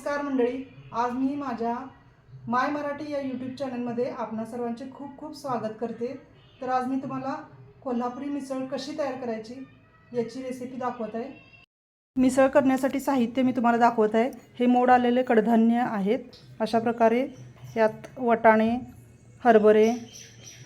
नमस्कार मंडळी. आज मी माझ्या माय मराठी या यूट्यूब चॅनलमध्ये आपणा सर्वांचे खूप खूप स्वागत करते. तर आज मी तुम्हाला कोल्हापुरी मिसळ कशी तयार करायची याची रेसिपी दाखवत आहे. मिसळ करण्यासाठी साहित्य मी तुम्हाला दाखवत आहे. हे मोड आलेले कडधान्य आहेत. अशा प्रकारे यात वटाणे हरभरे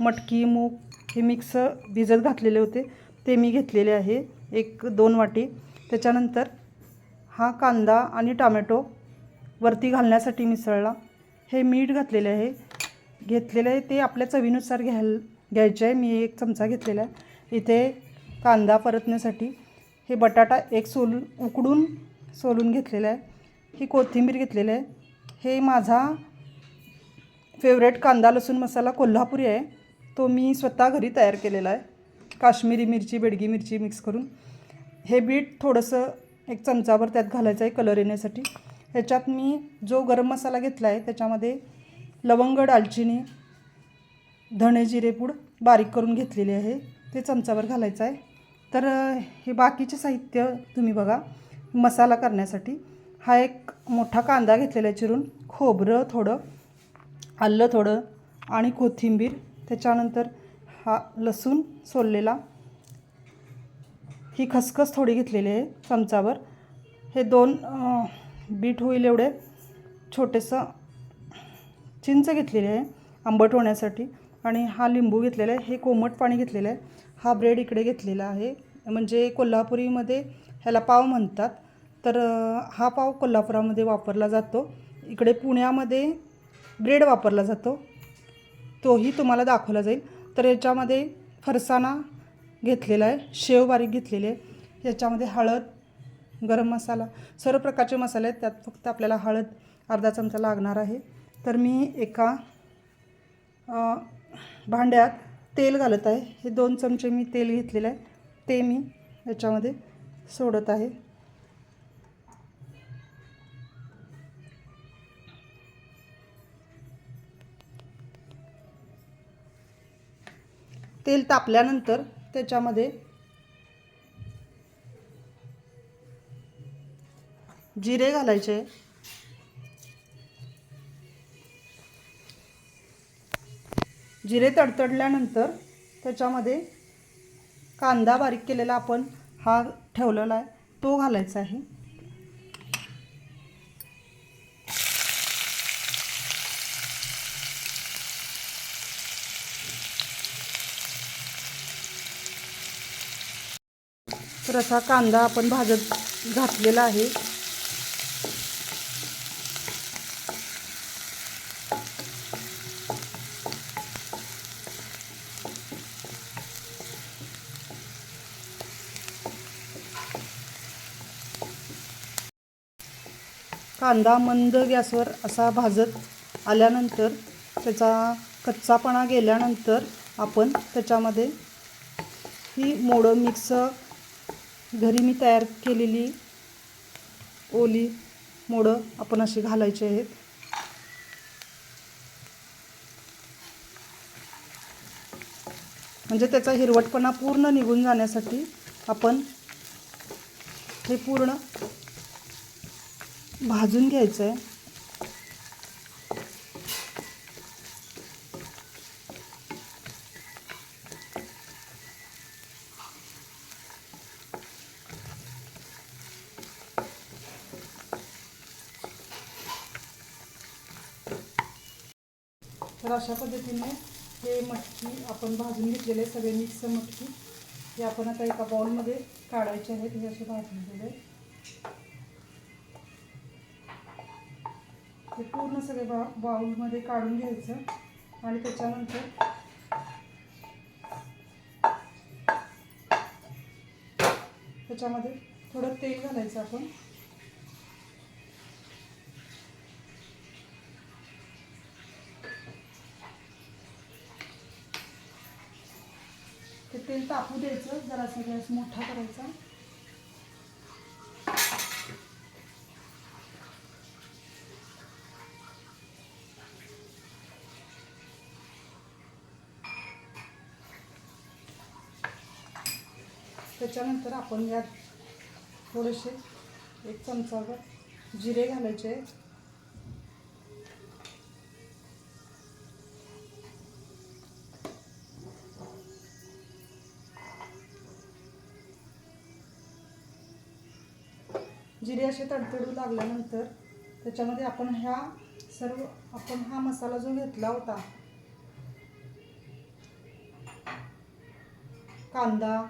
मटकी मूग हे मिक्स भिजत घातलेले होते. ते मी घेतलेले आहे एक दोन वाटी. त्याच्यानंतर हा कांदा आणि टामॅटो वरती घालण्यासाठी मिसळला. हे मीठ घातलेले आहे. घेतलेलं आहे ते आपल्या चवीनुसार घ्याल घ्यायचे आहे. मी एक चमचा घेतलेला आहे. इथे कांदा परतण्यासाठी हे बटाटा एक सोलून उकडून सोलून घेतलेला आहे. ही कोथिंबीर घेतलेली आहे. हे माझा फेवरेट कांदा लसूण मसाला कोल्हापुरी आहे. तो मी स्वतः घरी तयार केलेला आहे. काश्मीरी मिरची बेडगी मिरची मिक्स करून. हे बीट थोडंसं एक चमचाभर त्यात घालायचं आहे. कलर येण्यासाठी. ह्याच्यात मी जो गरम मसाला घेतला आहे त्याच्यामध्ये लवंग दालचिनी धणे जिरेपूड बारीक करून घेतलेली आहे. ते चमचावर घालायचं आहे. तर हे बाकीचे साहित्य तुम्ही बघा. मसाला करण्यासाठी हा एक मोठा कांदा घेतलेला आहे चिरून. खोबरं थोडं आलं थोडं आणि कोथिंबीर. त्याच्यानंतर हा लसूण सोललेला. ही खसखस थोडी घेतलेली आहे चमचावर. हे दोन बीट होईल एवढे. छोटेसं चिंच घेतलेली आहे आंबट होण्यासाठी. आणि हा लिंबू घेतलेला आहे हे कोमट पाणी घेतलेलं आहे. हा ब्रेड इकडे घेतलेला आहे. म्हणजे कोल्हापुरीमध्ये ह्याला पाव म्हणतात. तर हा पाव कोल्हापुरामध्ये वापरला जातो. इकडे पुण्यामध्ये ब्रेड वापरला जातो. तोही तुम्हाला दाखवला जाईल. तर याच्यामध्ये फरसाणा घेतलेला आहे शेव बारीक घेतलेली आहे. याच्यामध्ये हळद गरम मसाला सर्व प्रकारचे मसाले आहेत. त्यात फक्त आपल्याला हळद अर्धा चमचा लागणार आहे. तर मी एका भांड्यात तेल घालत आहे. हे दोन चमचे मी तेल घेतलेलं आहे. ते मी याच्यामध्ये सोडत आहे. तेल तापल्यानंतर त्याच्यामध्ये जिरे घालायचे. जिरे तडतडल्यानंतर त्याच्यामध्ये कांदा बारीक केलेला आपण हा ठेवलेला आहे तो घालायचा आहे. तर असा कांदा आपण भाजत घातलेला आहे. कांदा मंद गॅसवर असा भाजत आल्यानंतर त्याचा कच्चापणा गेल्यानंतर आपण त्याच्यामध्ये ही मोडं मिक्स घरी मी तयार केलेली ओली मोडं आपण अशी घालायची आहेत. म्हणजे त्याचा हिरवटपणा पूर्ण निघून जाण्यासाठी आपण हे पूर्ण भाजून घ्यायचं आहे तर अशा पद्धतीने हे मटकी आपण भाजून घेतलेले सगळे मिक्स मटकी हे आपण आता एका बाउलमध्ये काढायचे आहेत. हे असे भाजलेले हे पूर्ण सगळे बा बाउलमध्ये काढून घ्यायचं आणि त्याच्यानंतर त्याच्यामध्ये थोडं तेल घालायचं आपण. ते तेल तापू द्यायचं जरासा गॅस मोठा करायचा. त्याच्यानंतर आपण यात थोडेसे एक चमचावर जिरे घालायचे जिरे असे तडतडू लागल्यानंतर त्याच्यामध्ये आपण ह्या सर्व आपण हा मसाला जो घेतला होता कांदा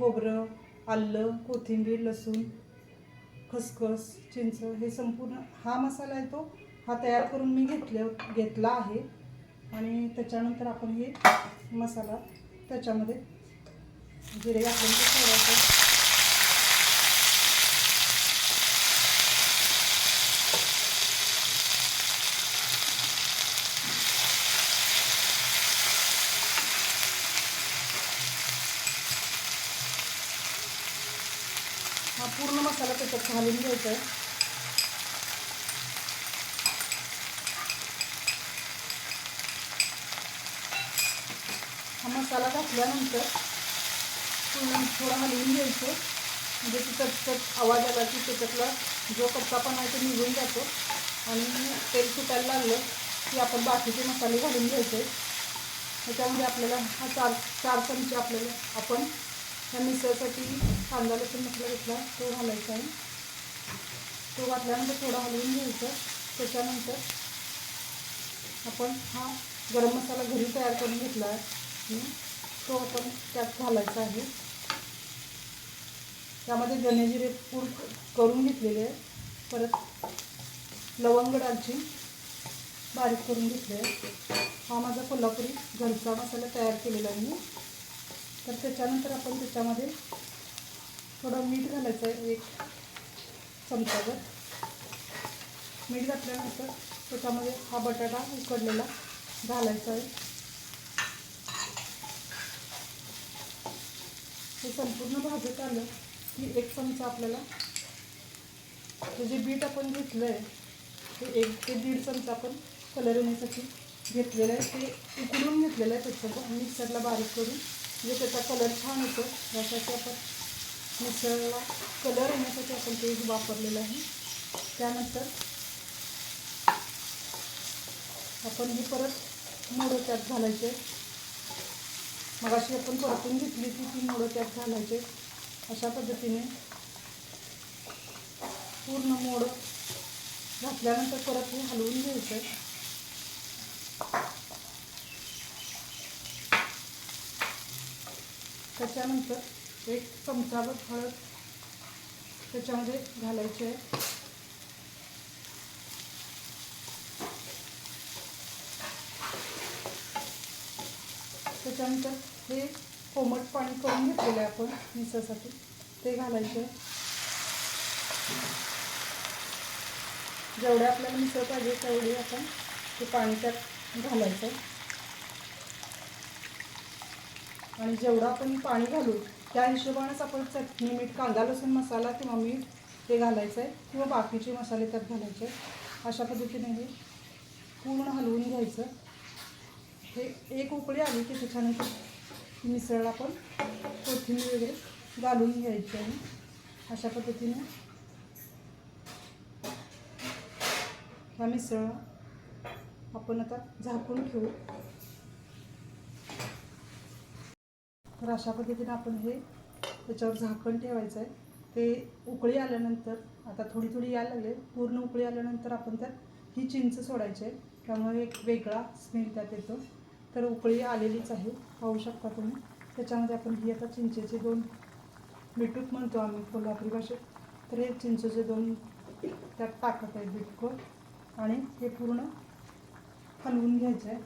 खोबरं आलं कोथिंबीर लसूण खसखस चिंच हे संपूर्ण हा मसाला आहे तो. हा तयार करून मी घेतले घेतला आहे. आणि त्याच्यानंतर आपण हे मसाला त्याच्यामध्ये जिरे घालून ते सोडायचं हा पूर्ण मसाला त्याच्यात घालून घ्यायचा आहे हा मसाला घातल्यानंतर पूर्ण थोडं हलवून घ्यायचं. म्हणजे तिथं चटचट आवाज आला की त्याच्यातला जो कच्चापणा आहे तो निघून जातो. आणि तेल सुटायला लागलं की आपण बाकीचे मसाले घालून घ्यायचे. त्याच्यामध्ये आपल्याला हा चार चार चमचे आपल्याला आपण ह्या मिसळसाठी कांदा लसूण मसाला घेतला तो घालायचा आहे. तो घातल्यानंतर थोडा हलवून घ्यायचं. त्याच्यानंतर आपण हा गरम मसाला घरी तयार करून घेतला आहे. तो आपण त्यात घालायचा आहे. त्यामध्ये धनेजिरे पूड करून घेतलेले आहे. परत लवंग दालचीन बारीक करून घेतले आहे. हा माझा कोल्हापुरी घरचा मसाला तयार केलेला आहे मी. तर त्याच्यानंतर आपण त्याच्यामध्ये थोडं मीठ घालायचं आहे एक चमचाभर. मीठ घातल्यानंतर त्याच्यामध्ये हा बटाटा उकडलेला घालायचा आहे. हे संपूर्ण भाजत आलं की एक चमचा आपल्याला हे जे बीट आपण घेतलं आहे ते एक ते दीड चमचा आपण कलर येण्यासाठी घेतलेलं आहे. ते उकडून घेतलेलं आहे त्याच्यावर मिक्सरला बारीक करून म्हणजे त्याचा कलर छान येतो यासाठी आपण मिसळला. कलर येण्यासाठी आपण ते वापरलेलं आहे. त्यानंतर आपण हे परत मोडं त्यात घालायचे. मग अशी आपण परतून घेतली की ती मोडं त्यात घालायचे. अशा पद्धतीने पूर्ण मोड घातल्यानंतर परत हे हलवून घ्यायचं. त्याच्यानंतर एक चमचाभर हळद त्याच्यामध्ये घालायची आहे. त्याच्यानंतर हे कोमट पाणी करून घेतलेलं आहे आपण मिसळसाठी. ते घालायचे जेवढे आपल्याला मिसळ पाहिजे तेवढी आपण ते पाणी त्यात घालायचं आणि जेवढं आपण पाणी घालू त्या हिशोबानेच आपण चटणी मीठ कांदा लसूण मसाला किंवा मीठ ते घालायचं आहे किंवा बाकीचे मसाले त्यात घालायचे. अशा पद्धतीने हे पूर्ण हलवून घ्यायचं. हे एक उकळी आली की त्याच्यानंतर मिसळ आपण कोथिंबीर वगैरे घालून घ्यायची आहे. अशा पद्धतीने ह्या मिसळ आपण आता झाकून ठेवू. तर अशा पद्धतीने आपण हे त्याच्यावर झाकण ठेवायचं आहे. ते उकळी आल्यानंतर आता थोडी थोडी यायला लागले पूर्ण उकळी आल्यानंतर आपण त्यात ही चिंच सोडायची आहे. त्यामुळे एक वेगळा स्मेल त्यात येतो. तर उकळी आलेलीच आहे पाहू शकता तुम्ही. त्याच्यामध्ये आपण ही आता चिंचेचे दोन बिटूक म्हणतो आम्ही कोल्हापुरी भाषेत. तर हे चिंचेचे दोन त्यात टाकत आहे बिटकोर आणि हे पूर्ण हलवून घ्यायचं आहे.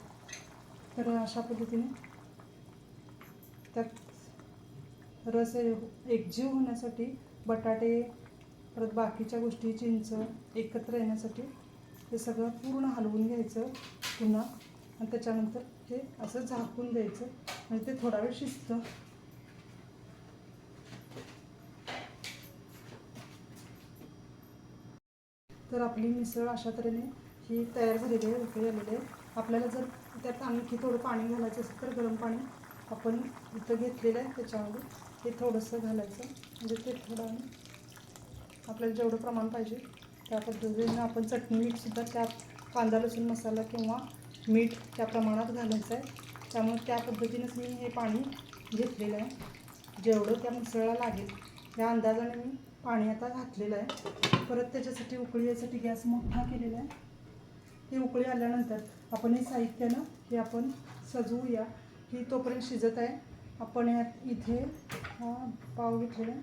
तर अशा पद्धतीने त्यात रस एकजीव होण्यासाठी बटाटे परत बाकीच्या गोष्टी चिंच एकत्र येण्यासाठी हे सगळं पूर्ण हलवून घ्यायचं पुन्हा. आणि त्याच्यानंतर हे असं झाकून द्यायचं. म्हणजे ते थोडा वेळ शिजतं. तर आपली मिसळ अशा तऱ्हेने ही तयार झालेली आहे उकळी आलेली आहे. आपल्याला जर त्यात आणखी थोडं पाणी घालायचं असेल तर गरम पाणी आपण इथं घेतलेलं आहे त्याच्यामध्ये. ते थोडंसं घालायचं. म्हणजे ते थोडं आपल्याला जेवढं प्रमाण पाहिजे त्या पद्धतीने आपण चटणी मीठसुद्धा त्यात कांदा लसूण मसाला किंवा मीठ त्या प्रमाणात घालायचं आहे. त्यामुळे त्या पद्धतीनेच मी हे पाणी घेतलेलं आहे. जेवढं त्या मिसळला लागेल या अंदाजाने मी पाणी आता घातलेलं आहे. परत त्याच्यासाठी उकळी यासाठी गॅस मोठा केलेला आहे. ते उकळी आल्यानंतर आपण हे साहित्यानं हे आपण सजवूया. ही तोपर्यंत शिजत आहे. आपण यात इथे हा पाव घेतलेला आहे.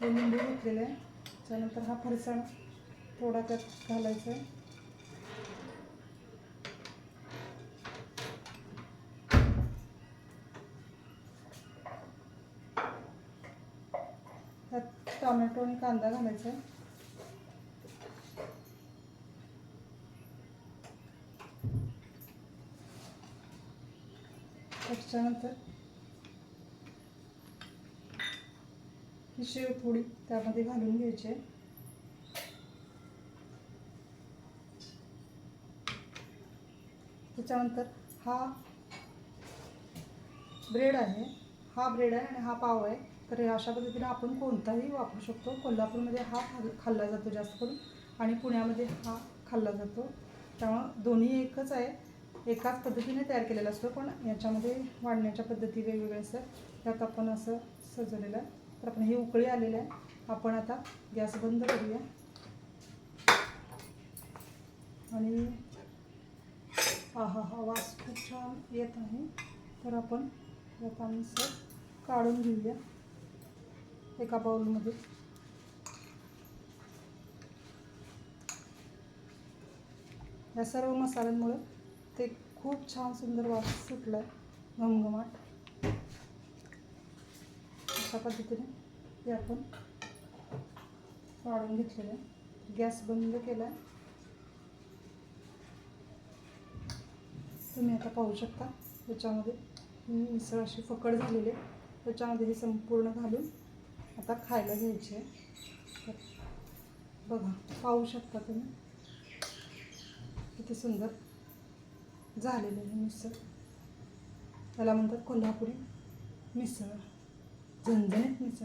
हे लिंबू घेतलेलं आहे. त्यानंतर हा फरसाण थोडा त्यात घालायचा आहे. त्यात टोमॅटो आणि कांदा घालायचा आहे. त्याच्यानंतर ही शेव थोडी त्यामध्ये घालून घ्यायची. आहे त्याच्यानंतर हा ब्रेड आहे. हा ब्रेड आहे आणि हा पाव आहे. तर अशा पद्धतीने आपण कोणताही वापरू शकतो. कोल्हापूरमध्ये हा खाल्ला जातो जास्त करून आणि पुण्यामध्ये हा खाल्ला जातो. त्यामुळं दोन्ही एकच आहे. एकाच पद्धतीने तयार केलेला असतो पण याच्यामध्ये वाढण्याच्या पद्धती वेगवेगळ्या असतात. त्यात आपण असं सजवलेलं आहे. तर आपण हे उकळी आलेलं आहे. आपण आता गॅस बंद करूया. आणि हा हा हा वास खूप छान येत आहे. तर आपण यात आम्ही सर काढून घेऊया. एका बाउलमध्ये या सर्व मसाल्यांमुळे ते खूप छान सुंदर वास सुटला आहे घमघमाट. अशा पद्धतीने ते आपण वाढून घेतलेलं आहे. गॅस बंद केला आहे तुम्ही आता पाहू शकता त्याच्यामध्ये मिसळ अशी फकड झालेली आहे. त्याच्यामध्ये हे संपूर्ण घालून आता खायला घ्यायची आहे. तर बघा पाहू शकता तुम्ही. किती सुंदर. झालेलं आहे मिसळ. त्याला म्हणतात कोल्हापुरी मिसळ. झणझणीत मिसळ.